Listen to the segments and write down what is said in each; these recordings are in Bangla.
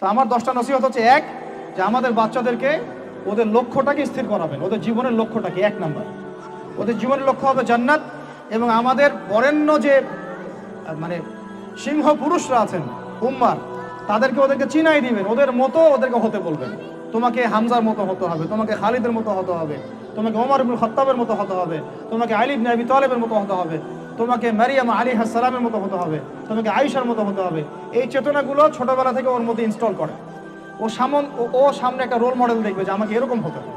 তো আমার দশটা নসিহত হচ্ছে এক, যে আমাদের বাচ্চাদেরকে ওদের লক্ষ্যটাকে স্থির করাবেন, ওদের জীবনের লক্ষ্যটাকে, এক নাম্বার। ওদের জীবনের লক্ষ্য হবে জান্নাত এবং আমাদের বরেণ্য যে মানে সিংহ পুরুষরা আছেন, উম্মার, তাদেরকে ওদেরকে চিনাই দিবেন, ওদের মতো ওদেরকে হতে বলবেন। তোমাকে হামজার মতো হতে হবে, তোমাকে খালিদের মতো হতে হবে, তোমাকে ওমর ইবনুল খত্তাবের মতো হতে হবে, তোমাকে আলী ইবনে আবি তালেবের মতো হতে হবে। তোমাকে মারিয়াম আলী হাসালামের মতো হতে হবে, তোমাকে আয়েশার মতো হতে হবে। এই চেতনাগুলো ছোটবেলা থেকে ওর মধ্যে ইনস্টল করে। ও সামন, ও- সামনে একটা রোল মডেল দেখবে যে আমাকে এরকম হতে হবে।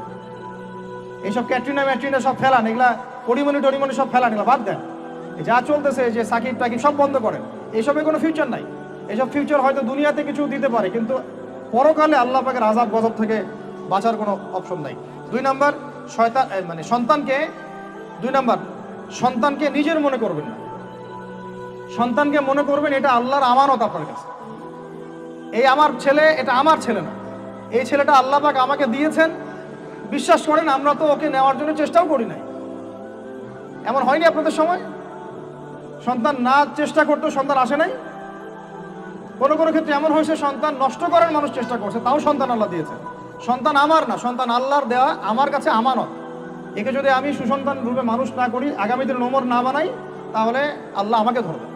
এইসব ক্যাটরিনা ম্যাটরিনা সব ফেলান, এগুলা পরিমণি টরিমণি সব ফেলান, এগুলো বাদ দেন। যা চলতেছে যে সাকিব টাকিব সব বন্ধ করেন। এইসবে কোনো ফিউচার নাই। এইসব ফিউচার হয়তো দুনিয়াতে কিছু দিতে পারে, কিন্তু পরকালে আল্লাহ পাকের আজাব গজব থেকে বাঁচার কোনো অপশন নাই। দুই নাম্বার, শয়তান মানে সন্তানকে, দুই নাম্বার সন্তানকে নিজের মনে করবেন না। সন্তানকে মনে করবেন এটা আল্লাহর আমানত আপনার কাছে। এই আমার ছেলে এটা আমার ছেলে না। এই ছেলেটা আল্লাহ পাক আমাকে দিয়েছেন। বিশ্বাস করেন, আমরা তো ওকে নেওয়ার জন্য চেষ্টাও করি নাই। এমন হয়নি আপনাদের সময়? সন্তান না চেষ্টা করতেও সন্তান আসে নাই? কোনো কোনো ক্ষেত্রে এমন হয়েছে, সন্তান নষ্ট করার মানুষ চেষ্টা করছে, তাও সন্তান আল্লাহ দিয়েছে সন্তান আমার না, সন্তান আল্লাহর দেওয়া আমার কাছে আমানত। একে যদি আমি সুসন্তান রূপে মানুষ না করি, আগামী দিনে নোমর না বানাই, তাহলে আল্লাহ আমাকে ধরবে।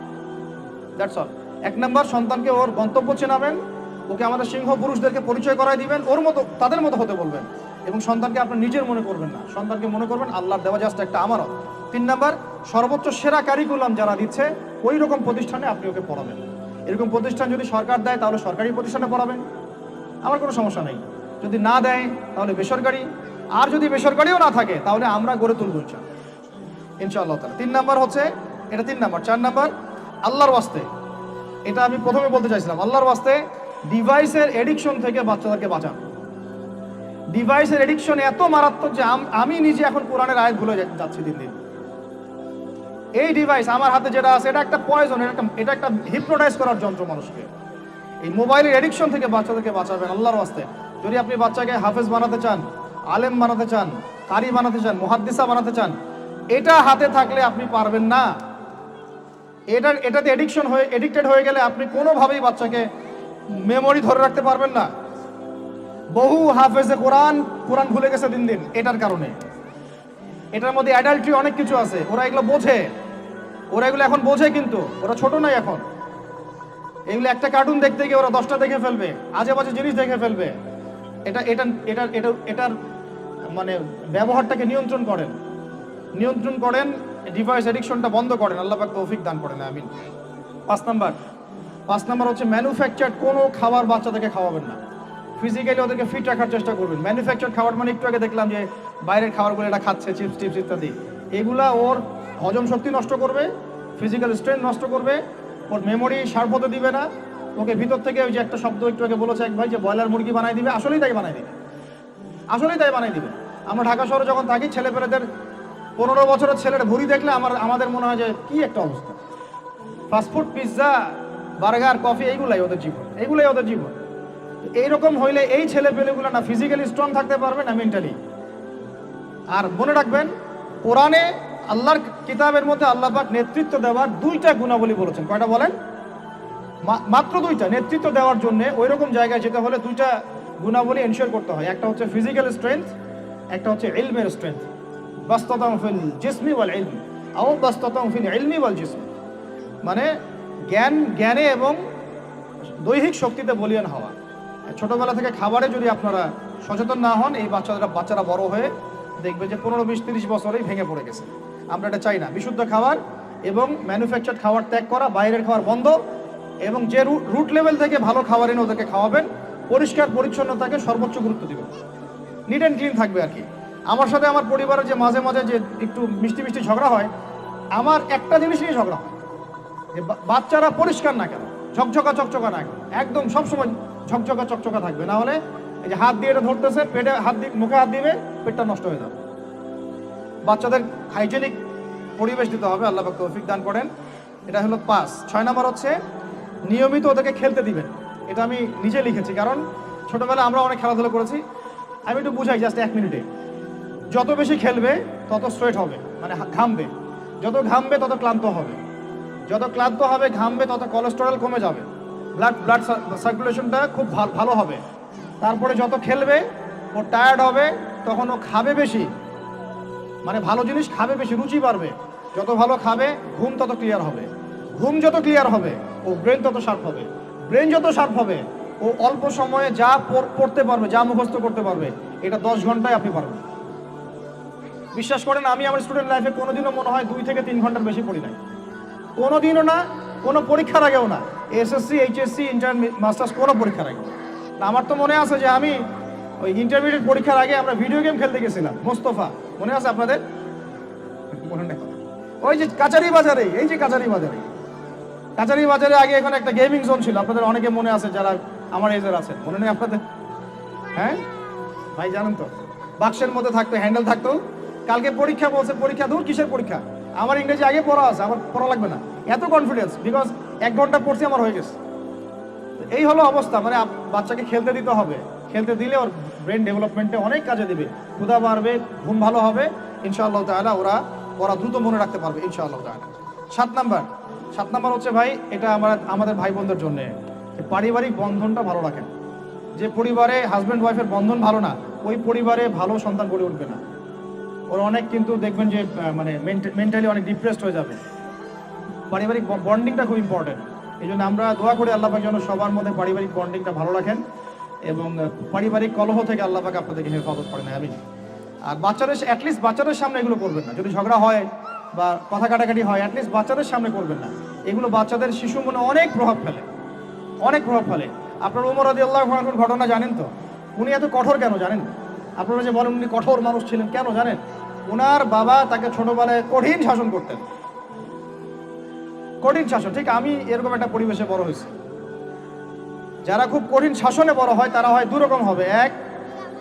দ্যাটস অল এক নম্বর, সন্তানকে ওর গন্তব্য চেনাবেন, ওকে আমাদের সিংহ পুরুষদেরকে পরিচয় করাই দিবেন, ওর মতো, তাদের মতো হতে বলবেন। এবং সন্তানকে আপনার নিজের মনে করবেন না। সন্তানকে মনে করবেন, আল্লাহর দেওয়া জাস্ট একটা আমানত। তিন নম্বর, সর্বোচ্চ সেরা কারিকুলাম যারা দিচ্ছে, ওই রকম প্রতিষ্ঠানে আপনি ওকে পড়াবেন। এরকম প্রতিষ্ঠান যদি সরকার দেয়, তাহলে সরকারি প্রতিষ্ঠানে পড়াবেন। আমার কোনো সমস্যা নেই। যদি না দেয়, তাহলে বেসরকারি। আর যদি বেসরকারিও না থাকে, তাহলে আমরা গড়ে তুলব ইনশাআল্লাহ। তাআলা। তিন নাম্বার হচ্ছে, এটা তিন নাম্বার। চার নাম্বার, আল্লাহর ওয়াস্তে। এটা আমি প্রথমে বলতে চাইছিলাম, আল্লাহর ওয়াস্তে ডিভাইসের এডিকশন থেকে বাচ্চাদেরকে বাঁচান। ডিভাইসের এডিকশন এত মারাত্মক যে আমি নিজে এখন কোরআনের আয়াত ভুলে যাচ্ছি দিন দিন। এই ডিভাইস আমার হাতে যেটা আছে, এটা একটা পয়জন এটা একটা এটা একটা হিপনোটাইজ করার যন্ত্র মানুষকে। এই মোবাইলের এডিকশন থেকে বাচ্চাদেরকে বাঁচাবেন আল্লাহর ওয়াস্তে। যদি আপনি বাচ্চাকে হাফেজ বানাতে চান আলেম বানাতে চান, কারি বানাতে চান, মুহাদ্দিসা বানাতে চান, এটা হাতে থাকলে আপনি পারবেন না। এটা এটাতে এডিকশন হয়ে এডিক্টেড হয়ে গেলে আপনি কোনোভাবেই বাচ্চাকে মেমোরি ধরে রাখতে পারবেন না। বহু হাফেজে কোরআন কোরআন ভুলে গেছে দিন দিন, এটার কারণে। এটার মধ্যে অ্যাডাল্ট্রি অনেক কিছু আছে, ওরা এগুলো বোঝে। ওরা এগুলো এখন বোঝে কিন্তু, ওরা ছোট নাই এখন। এগুলো একটা কার্টুন দেখতে গিয়ে ওরা দশটা দেখে ফেলবে আজে বাজে জিনিস দেখে ফেলবে। এটা এটা এটা এটা, এটার মানে ব্যবহারটাকে নিয়ন্ত্রণ করেন। নিয়ন্ত্রণ করেন ডিভাইস এডিকশনটা বন্ধ করেন, আল্লাহ পাক তৌফিক দান করেন, আমিন। পাঁচ নাম্বার। পাঁচ নাম্বার হচ্ছে ম্যানুফ্যাকচার কোনো খাবার বাচ্চাদেরকে খাওয়াবেন না। ফিজিক্যালি ওদেরকে ফিট রাখার চেষ্টা করবেন। ম্যানুফ্যাকচার খাবার মানে একটু আগে দেখলাম যে বাইরের খাবারগুলো এটা খাচ্ছে চিপস টিপস ইত্যাদি। এগুলা ওর হজম শক্তি নষ্ট করবে ফিজিক্যাল স্ট্রেংথ নষ্ট করবে, ওর মেমোরি শার্প হতে দিবে না। ওকে ভিতর থেকে ওই যে একটা শব্দ একটু আগে বলেছে এক ভাই যে ব্রয়লার মুরগি বানাই দিবে, আসলেই তাই বানাই দিবে। আসলেই তাই বানাই দিবে। আমরা ঢাকা শহরে যখন থাকি ছেলে পেলেদের পনেরো বছরের ছেলের ভুড়ি দেখলে আমার, আমাদের মনে হয় যে কি একটা অবস্থা। ফাস্টফুড পিৎজা বার্গার কফি এইগুলাই ওদের জীবন, এইগুলাই ওদের জীবন। এইরকম হইলে এই ছেলে পেলেগুলো না ফিজিক্যালি স্ট্রং থাকতে পারবে না মেন্টালি আর মনে রাখবেন, কোরআনে আল্লাহর কিতাবের মধ্যে আল্লাহ পাক নেতৃত্ব দেওয়ার দুইটা গুণাবলী বলেছেন। কয়টা বলেন? মাত্র দুইটা। নেতৃত্ব দেওয়ার জন্য ওই রকম জায়গায় যেতে হলে দুইটা গুণাবলী এনশিওর করতে হয়। একটা হচ্ছে ফিজিক্যাল স্ট্রেংথ একটা হচ্ছে ইলমের স্ট্রেংথ বাস্ততাম ফিল জিসমি ওয়াল ইলম। আও বাস্ততাম ফিল ইলমি ওয়াল জিসমি। মানে জ্ঞান, জ্ঞানে এবং দৈহিক শক্তিতে বলিয়ান হওয়া। ছোটবেলা থেকে খাবারে যদি আপনারা সচেতন না হন, এই বাচ্চারা বাচ্চারা বড় হয়ে দেখবে যে পনেরো বিশ তিরিশ বছরেই ভেঙে পড়ে গেছে। আমরা এটা চাই না। বিশুদ্ধ খাবার এবং ম্যানুফ্যাকচার খাবার ত্যাগ করা, বাইরের খাবার বন্ধ এবং যে রুট লেভেল থেকে ভালো খাবার এনে ওদেরকে খাওয়াবেন, পরিষ্কার পরিচ্ছন্নতাকে সর্বোচ্চ গুরুত্ব দিবেন। নিট অ্যান্ড ক্লিন থাকবে আর কি। আমার সাথে আমার পরিবারের যে মাঝে মাঝে যে একটু মিষ্টি মিষ্টি ঝগড়া হয়, আমার একটা জিনিস নিয়ে ঝগড়া হয়। যে বাচ্চারা পরিষ্কার না কেন? ঝকঝকা চকচকা না কেন? একদম সবসময় ঝকঝকা চকচকা থাকবে। না হলে এই যে হাত দিয়ে এটা ধরতেছে, পেটে হাত দিয়ে মুখে হাত দিবে, পেটটা নষ্ট হয়ে যাবে। বাচ্চাদের হাইজেনিক পরিবেশ দিতে হবে, আল্লাহ তৌফিক দান করেন। এটা হলো পাস ছয় নম্বর হচ্ছে, নিয়মিত ওদেরকে খেলতে দিবেন। এটা আমি নিজে লিখেছি, কারণ ছোটবেলায় আমরা অনেক খেলাধুলা করেছি। আমি একটু বুঝাই জাস্ট এক মিনিটে যত বেশি খেলবে, তত স্ট্রেট হবে মানে ঘামবে। যত ঘামবে, তত ক্লান্ত হবে। যত ক্লান্ত হবে, ঘামবে, তত কোলেস্টেরল কমে যাবে। ব্লাড ব্লাড সার্কুলেশনটা খুব ভাল- ভালো হবে। তারপরে যত খেলবে, ও টায়ার্ড হবে, তখন ও খাবে বেশি। মানে ভালো জিনিস খাবে বেশি, রুচি বাড়বে। যত ভালো খাবে, ঘুম তত ক্লিয়ার হবে। ঘুম যত ক্লিয়ার হবে, ও ব্রেন তত শার্প হবে। ব্রেন যত শার্প হবে ও অল্প সময়ে যা পড়- পড়তে পারবে, যা মুখস্থ করতে পারবে, এটা দশ ঘন্টায় আপনি পারবেন। বিশ্বাস করেন, আমি আমার স্টুডেন্ট লাইফে কোনোদিনও মনে হয় দুই থেকে তিন ঘণ্টার বেশি পড়ি নাই। কোনোদিনও না, কোনো পরীক্ষার আগেও না এসএসসি এইচএসসি ইন্টার মাস্টার্স কোনো পরীক্ষার আগে। না, আমার তো মনে আছে যে আমি ওই ইন্টারমিডিয়েট পরীক্ষার আগে আমরা ভিডিও গেম খেলতে গেছিলাম, মোস্তফা। মনে আছে আপনাদের? ওই যে কাচারি বাজারে, এই যে কাচারি বাজারে। কাচারি বাজারে আগে এখানে একটা গেমিং জোন ছিল, আপনাদের অনেকে মনে আছে যারা আমার এজের আছেন মনে নেই আপনাদের? হ্যাঁ? ভাই, জানেন তো, বাক্সের মধ্যে থাকতো, হ্যান্ডেল থাকতো। কালকে পরীক্ষা বলছে, পরীক্ষা দূর, কিসের পরীক্ষা? আমার ইংরেজি আগে পড়া আছে, আমার পড়া লাগবে না। এত কনফিডেন্স বিকজ এক ঘণ্টা পড়ছি আমার হয়ে গেছে। এই হলো অবস্থা মানে বাচ্চাকে খেলতে দিতে হবে। খেলতে দিলে ওর ব্রেন ডেভেলপমেন্টে অনেক কাজে দিবে। ক্ষুধা বাড়বে, ঘুম ভালো হবে, ইনশাআল্লাহ তাআলা ওরা ওরা দ্রুত মনে রাখতে পারবে, ইনশাআল্লাহ তাআলা। সাত নাম্বার সাত নাম্বার হচ্ছে ভাই, এটা আমার আমাদের ভাই বোনদের জন্য। পারিবারিক বন্ধনটা ভালো রাখেন যে পরিবারে হাজব্যান্ড ওয়াইফের বন্ধন ভালো না, ওই পরিবারে ভালো সন্তান গড়ে উঠবে না। ওর অনেক কিন্তু দেখবেন যে মানে মেন্টালি অনেক ডিপ্রেসড হয়ে যাবে। পারিবারিক বন্ডিংটা খুব ইম্পর্টেন্ট এই জন্য আমরা দোয়া করি আল্লাহ পাক যেন সবার মধ্যে পারিবারিক বন্ডিংটা ভালো রাখেন এবং পারিবারিক কলহ থেকে আল্লাহ পাক আপনাদেরকে হেফাজত করেন আমি আর বাচ্চাদের অ্যাটলিস্ট বাচ্চাদের সামনে এগুলো করবেন না। যদি ঝগড়া হয় বা কথা কাটাকাটি হয় অ্যাটলিস্ট বাচ্চাদের সামনে করবেন না। এগুলো বাচ্চাদের শিশু মনে অনেক প্রভাব ফেলে। অনেক প্রভাব ফেলে। আপনার উমর আদি আল্লাহ ঘটনা জানেন তো? উনি এত কঠোর কেন জানেন? আপনারা যে বলেন উনি কঠোর মানুষ ছিলেন, কেন জানেন? ওনার বাবা তাকে ছোটবেলায় কঠিন শাসন করতেন। কঠিন শাসন, ঠিক আমি এরকম একটা পরিবেশে বড় হয়েছি। যারা খুব কঠিন শাসনে বড় হয়, তারা হয় দুরকম হবে। এক,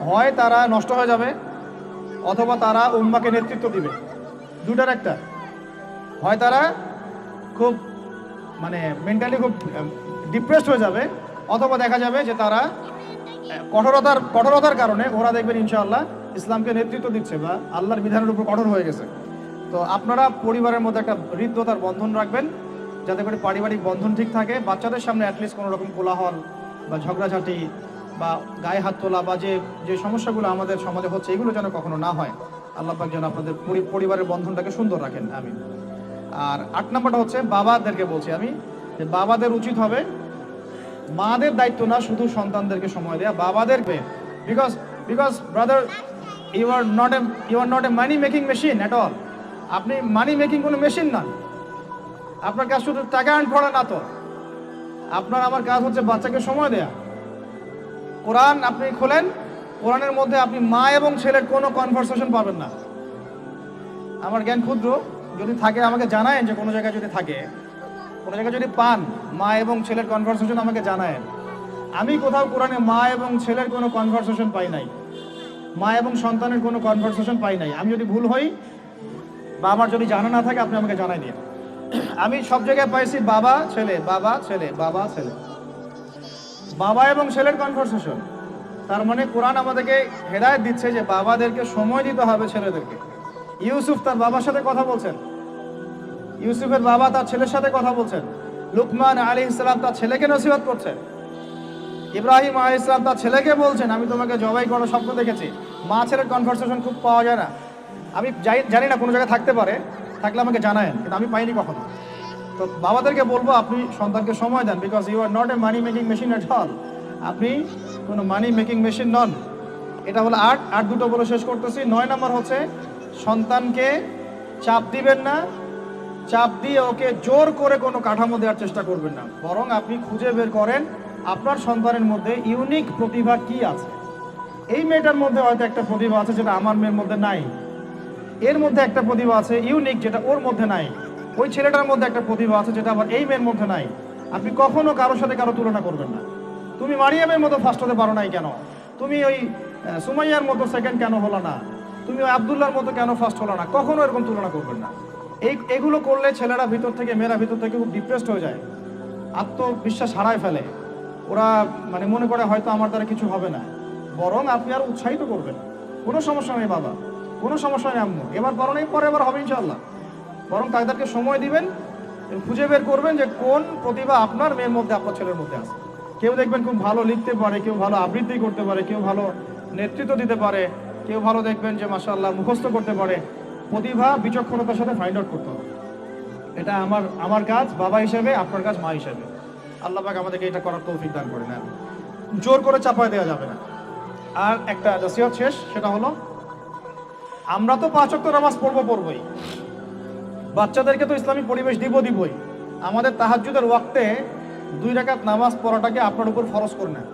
হয় তারা নষ্ট হয়ে যাবে, অথবা তারা উম্মাকে নেতৃত্ব দিবে। দুটার একটা। হয় তারা খুব মানে মেন্টালি খুব ডিপ্রেসড হয়ে যাবে, অথবা দেখা যাবে যে তারা কঠোরতার কঠোরতার কারণে ওরা দেখবেন ইনশাআল্লাহ ইসলামকে নেতৃত্ব দিচ্ছে বা আল্লাহর বিধানের উপর কঠোর হয়ে গেছে। তো আপনারা পরিবারের মধ্যে একটা হৃদ্যতার বন্ধন রাখবেন, যাতে করে পারিবারিক বন্ধন ঠিক থাকে, বাচ্চাদের সামনে অ্যাটলিস্ট কোনো রকম কোলাহল বা ঝগড়াঝাটি বা গায়ে হাত তোলা বা যে যে সমস্যাগুলো আমাদের সমাজে হচ্ছে, এগুলো যেন কখনো না হয়। আল্লাহ পাক যেন আপনাদের পরি- পরিবারের বন্ধনটাকে সুন্দর রাখেন আমি আর আট নম্বরটা হচ্ছে বাবাদেরকে বলছি আমি, যে বাবাদের উচিত হবে মাদের দায়িত্ব না শুধু সন্তানদেরকে সময় দেয়া, বাবাদেরকে because because brother you are not a you are not a money making machine at all আপনি মানি মেকিং কোনো মেশিন না আপনার কাজ শুধু টাকা আর্ন করা না তো। আপনার, আমার কাজ হচ্ছে বাচ্চাকে সময় দেয়া। কোরআন আপনি খোলেন, কোরআনের মধ্যে আপনি মা এবং ছেলের কোনো কনভারসেশন পাবেন না। আমার জ্ঞান ক্ষুদ্র। যদি থাকে, আমাকে জানায়েন যে কোনো জায়গায় যদি থাকে। কোনো জায়গায় যদি পান, মা এবং ছেলের কনভারসেশন আমাকে জানায়েন। আমি কোথাও কোরআনে মা এবং ছেলের কোনো কনভারসেশন পাই নাই। মা এবং সন্তানের কোনো কনভারসেশন পাই নাই। আমি যদি ভুল হই বা আমার যদি জানা না থাকে, আপনি আমাকে জানাই দিন। আমি সব জায়গায় পাইছি বাবা, ছেলে বাবা ছেলে বাবা ছেলে। বাবা এবং ছেলের কনভারসেশন তার মানে কোরআন আমাদেরকে হেদায়ত দিচ্ছে যে বাবাদেরকে সময় দিতে হবে ছেলেদেরকে। ইউসুফ তার বাবার সাথে কথা বলছেন। ইউসুফের বাবা তার ছেলের সাথে কথা বলছেন। লুকমান আলী ইসলাম তার ছেলেকে নসিহত করছেন ইব্রাহিম আলী ইসলাম তার ছেলেকে বলছেন, আমি তোমাকে জবাই করার স্বপ্ন দেখেছি। মা ছেলের কনভারসেশন খুব পাওয়া যায় না। আমি যাই- জানি না কোনো জায়গায় থাকতে পারে। থাকলে আমাকে জানায়েন, কিন্তু আমি পাইনি কখনো। তো বাবাদেরকে বলব, আপনি সন্তানকে সময় দেন because you are not a money making machine at all আপনি কোনো মানি মেকিং মেশিন নন। এটা হলো আট আট দুটো বলে শেষ করতেছি। নয় নম্বর হচ্ছে, সন্তানকে চাপ দিবেন না চাপ দিয়ে ওকে জোর করে কোনো কাঠামো দেওয়ার চেষ্টা করবেন না। বরং আপনি খুঁজে বের করেন আপনার সন্তানের মধ্যে ইউনিক প্রতিভা কি আছে। এই মেয়েটার মধ্যে হয়তো একটা প্রতিভা আছে যেটা আমার মেয়ের মধ্যে নাই। এর মধ্যে একটা প্রতিভা আছে ইউনিক যেটা ওর মধ্যে নাই। ওই ছেলেটার মধ্যে একটা প্রতিভা আছে যেটা আবার এই মেয়ের মধ্যে নাই। আপনি কখনো কারোর সাথে কারও তুলনা করবেন না। তুমি মারিয়ামের মতো ফার্স্ট হতে পারো নাই কেন? তুমি ওই সুমাইয়ার মতো সেকেন্ড কেন হলো না? তুমি ওই আবদুল্লার মতো কেন ফার্স্ট হলো না? কখনো এরকম তুলনা করবেন না। এই এগুলো করলে ছেলেরা ভিতর থেকে, মেয়েরা ভিতর থেকে খুব ডিপ্রেসড হয়ে যায়। আত্মবিশ্বাস হারায় ফেলে। ওরা মানে মনে করে হয়তো আমার দ্বারা কিছু হবে না। বরং আপনি আর উৎসাহিত করবেন। কোনো সমস্যা নেই বাবা। কোনো সমস্যা নেই আম্মু। এবার বরং এই পরে এবার হবে ইনশাল্লাহ বরং তাদেরকে সময় দিবেন, খুঁজে বের করবেন যে কোন প্রতিভা আপনার মেয়ের মধ্যে, আপনার ছেলের মধ্যে আছে। কেউ দেখবেন খুব ভালো লিখতে পারে, কেউ ভালো আবৃত্তি করতে পারে, কেউ ভালো নেতৃত্ব দিতে পারে, কেউ ভালো দেখবেন যে মাসাল্লাহ মুখস্থ করতে পারে। প্রতিভা, বিচক্ষণতার সাথে ফাইন্ড আউট করতে হবে। এটা আমার আমার কাজ, বাবা হিসেবে, আপনার কাজ, মা হিসেবে। আল্লাহ পাক আমাদেরকে এটা করার তৌফিক দান করে নেন। জোর করে চাপায় দেওয়া যাবে না। আর একটা নসিহত শেষ, সেটা হলো, আমরা তো পাঁচ ওয়াক্ত নামাজ পড়ব, পড়বই। বাচ্চাদেরকে তো ইসলামিক পরিবেশ দিব, দিবই। আমাদের তাহাজ্জুদের ওয়াক্তে দুই রাকাত নামাজ পড়াটাকে আপনার উপর ফরজ করে নেন।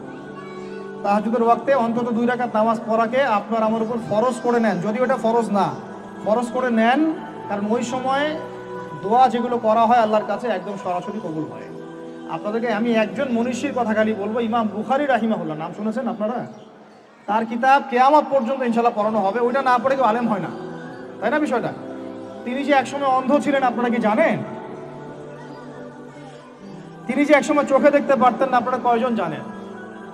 তাহাজ্জুদের ওয়াক্তে অন্তত দুই রাকাত নামাজ পড়াকে আপনার আমার উপর ফরজ করে নেন, যদি ওটা ফরজ না। ফরজ করে নেন, কারণ ওই সময় দোয়া যেগুলো করা হয় আল্লাহর কাছে একদম সরাসরি কবুল হয়। আপনাদেরকে আমি একজন মনীষীর কথা খালি বলব, ইমাম বুখারি রাহিমা রাহিমাহুল্লাহ, নাম শুনেছেন আপনারা? তার কিতাব কেয়ামত পর্যন্ত ইনশাল্লাহ পড়ানো হবে, ওইটা না পড়ে কেউ আলেম হয় না। তাই না বিষয়টা? তিনি যে একসময় অন্ধ ছিলেন, আপনারা কি জানেন? তিনি যে একসময় চোখে দেখতে পারতেন না, আপনারা কয়জন জানেন?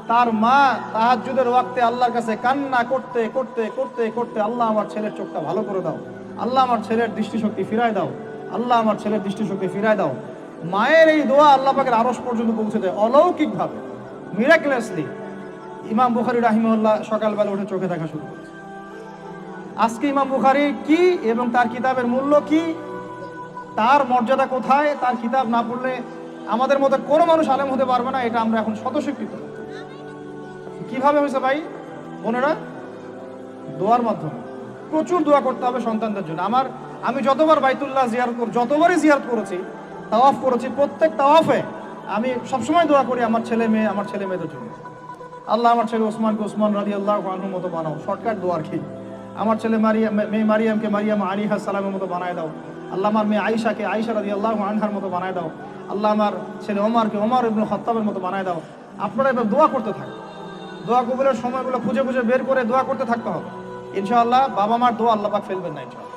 তার মা তাহাজ্জুদের ওয়াক্তে আল্লাহর কাছে কান্না করতে করতে করতে করতে আল্লাহ আমার ছেলের চোখটা ভালো করে দাও। আল্লাহ আমার ছেলের দৃষ্টিশক্তি ফিরায় দাও। আল্লাহ আমার ছেলের দৃষ্টিশক্তি ফিরায় দাও। মায়ের এই দোয়া আল্লাহ পাকের আরস পর্যন্ত পৌঁছে দেয় অলৌকিকভাবে মিরাকুলাসলি ইমাম বুখারি রাহিমউল্লাহ সকালবেলা উঠে চোখে দেখা শুরু আজকে ইমাম বুখারি কি এবং তার কিতাবের মূল্য কি? তার মর্যাদা কোথায়? তার কিতাব না পড়লে আমাদের মধ্যে কোনো মানুষ আলেম হতে পারবে না, এটা আমরা এখন স্বতঃস্বীকৃত। কীভাবে হয়েছে ভাই? বোনেরা, দোয়ার মাধ্যমে। প্রচুর দোয়া করতে হবে সন্তানদের জন্য। আমার, আমি যতবার বাইতুল্লাহ জিয়ার যতবারই জিয়ারত করেছি, তাওয়াফ করেছি, প্রত্যেক তাওয়াফে আমি সবসময় দোয়া করি আমার ছেলে মেয়ে, আমার ছেলে মেয়েদের জন্য। আল্লাহ আমার ছেলে ওসমানকে ওসমান রাজি আল্লাহ আনহুর মতো বানাও, শর্টকাট দোয়ার কি আমার ছেলে মারিয়াম মেয়ে মারিয়ামকে মারিয়াম আলিহা সালামের মতো বানায় দাও। আল্লাহ আমার মেয়ে আয়েশাকে আয়েশা রাজি আল্লাহ আনহার মতো বানায় দাও। আল্লাহ আমার ছেলে ওমারকে ওমর ইবনুল খত্তাবের মতো বানায় দাও। আপনারা এবার দোয়া করতে থাকুন। দোয়া কবুলের সময়গুলো খুঁজে খুঁজে বের করে দোয়া করতে থাকতে হবে। ইনশাআল্লাহ বাবা মার দোয়া আল্লাহ পাক ফেলবেন না ইনশাআল্লাহ।